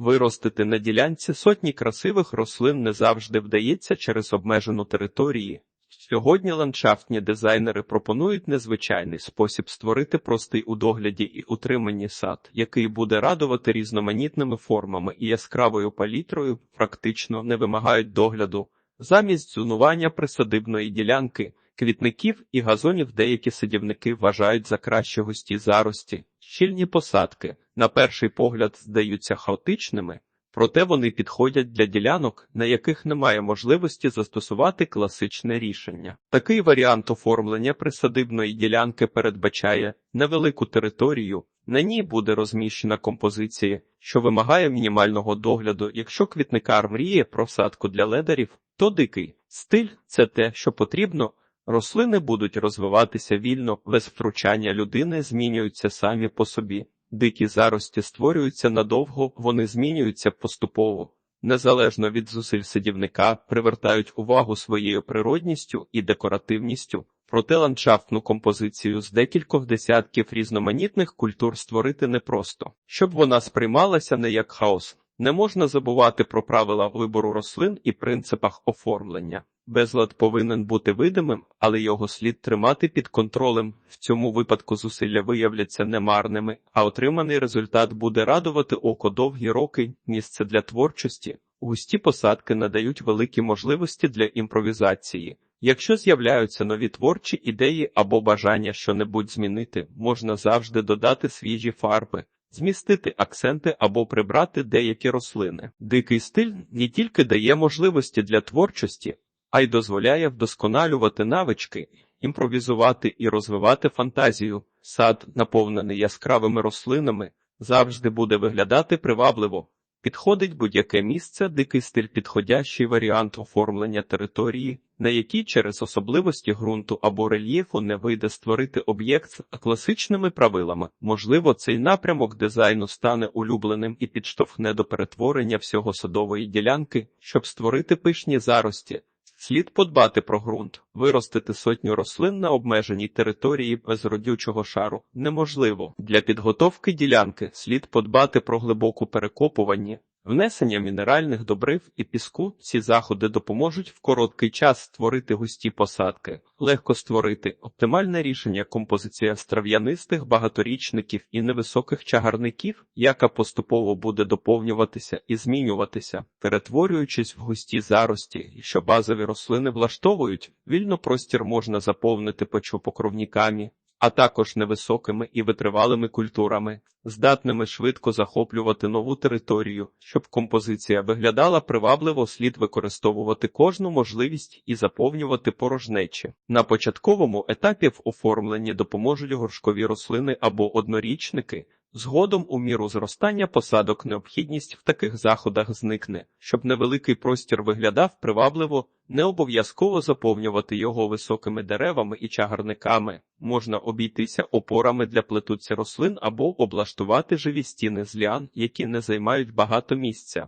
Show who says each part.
Speaker 1: Виростити на ділянці сотні красивих рослин не завжди вдається через обмежену території. Сьогодні ландшафтні дизайнери пропонують незвичайний спосіб створити простий у догляді і утриманні сад, який буде радувати різноманітними формами і яскравою палітрою, практично не вимагають догляду. Замість зонування присадибної ділянки, квітників і газонів деякі садівники вважають за краще густі зарості. Щільні посадки, на перший погляд, здаються хаотичними, проте вони підходять для ділянок, на яких немає можливості застосувати класичне рішення. Такий варіант оформлення присадибної ділянки передбачає невелику територію, на ній буде розміщена композиція, що вимагає мінімального догляду. Якщо квітникар мріє про садку для ледарів, то дикий стиль це те, що потрібно. Рослини будуть розвиватися вільно, без втручання людини змінюються самі по собі. Дикі зарості створюються надовго, вони змінюються поступово. Незалежно від зусиль садівника, привертають увагу своєю природністю і декоративністю. Проте ландшафтну композицію з декількох десятків різноманітних культур створити непросто, щоб вона сприймалася не як хаос. Не можна забувати про правила вибору рослин і принципах оформлення. Безлад повинен бути видимим, але його слід тримати під контролем. В цьому випадку зусилля виявляться немарними, а отриманий результат буде радувати око довгі роки, місце для творчості. Густі посадки надають великі можливості для імпровізації. Якщо з'являються нові творчі ідеї або бажання щонебудь змінити, можна завжди додати свіжі фарби. Змістити акценти або прибрати деякі рослини. Дикий стиль не тільки дає можливості для творчості, а й дозволяє вдосконалювати навички, імпровізувати і розвивати фантазію. Сад, наповнений яскравими рослинами, завжди буде виглядати привабливо. Підходить будь-яке місце, дикий стиль підходящий варіант оформлення території, на якій через особливості ґрунту або рельєфу не вийде створити об'єкт з класичними правилами. Можливо, цей напрямок дизайну стане улюбленим і підштовхне до перетворення всього садової ділянки, щоб створити пишні зарості. Слід подбати про ґрунт, виростити сотню рослин на обмеженій території без родючого шару неможливо. Для підготовки ділянки слід подбати про глибоку перекопування, внесення мінеральних добрив і піску. Ці заходи допоможуть в короткий час створити густі посадки, легко створити оптимальне рішення композиція з трав'янистих багаторічників і невисоких чагарників, яка поступово буде доповнюватися і змінюватися, перетворюючись в густі зарості, що базові рослини влаштовують, вільно простір можна заповнити почвопокровниками, а також невисокими і витривалими культурами, здатними швидко захоплювати нову територію, щоб композиція виглядала привабливо, слід використовувати кожну можливість і заповнювати порожнечі. На початковому етапі в оформленні допоможуть горшкові рослини або однорічники. Згодом у міру зростання посадок необхідність в таких заходах зникне, щоб невеликий простір виглядав привабливо, не обов'язково заповнювати його високими деревами і чагарниками, можна обійтися опорами для плетуться рослин або облаштувати живі стіни з ліан, які не займають багато місця.